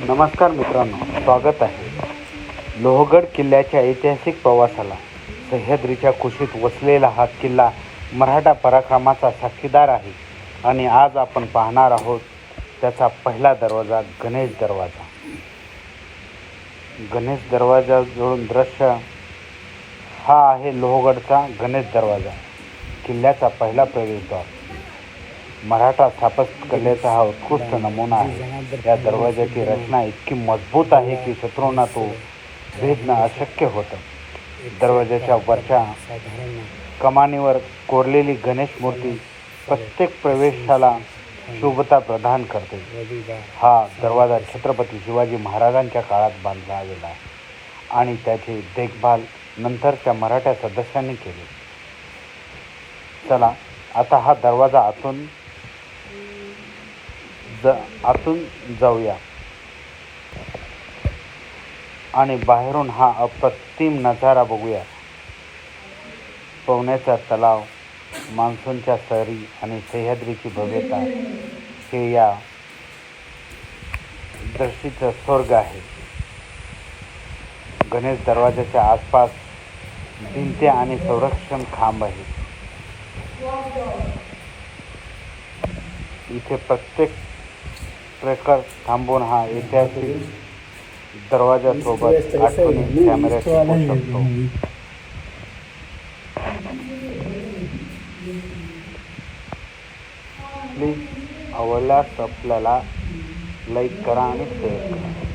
नमस्कार मित्रांनो स्वागत आहे. लोहगड किल्ल्याच्या ऐतिहासिक प्रवासाला. सह्याद्रीच्या कुशीत वसलेला हा किल्ला मराठा पराक्रमाचा साक्षीदार आहे आणि आज आपण पाहणार आहोत त्याचा पहिला दरवाजा गणेश दरवाजा. गणेश दरवाजाजवळून दृश्य हा आहे लोहगडचा गणेश दरवाजा किल्ल्याचा पहिला प्रवेशद्वार. मराठा स्थापत्यकलेचा हा उत्कृष्ट नमुना आहे. या दरवाजाची रचना इतकी मजबूत आहे की शत्रूंना तो भेदणं अशक्य होतं. दरवाजाच्या वरच्या कमानीवर कोरलेली गणेश मूर्ती प्रत्येक प्रवेशाला शुभता प्रदान करते. हा दरवाजा छत्रपती शिवाजी महाराजांच्या काळात बांधला गेला आहे आणि त्याची देखभाल नंतरच्या मराठा सदस्यांनी केली. चला आता हा दरवाजा आतून ज आतून जाऊया. आणि बाहेरून हा अप्रतिम नजारा बघूया. पवण्याचा तलाव मान्सूनच्या सरी आणि सह्याद्रीची भव्यता हे या दृष्टीचं स्वर्ग आहे. गणेश दरवाजाच्या आसपास भिंत्या आणि संरक्षण खांब आहे. इथे प्रत्येक ट्रेकर थांबून हा ऐतिहासिक दरवाजासोबत आठवणी कॅमेऱ्यात शिकू शकतो. प्लीज आवडल्यास आपल्याला लाईक करा आणि शेअर करा.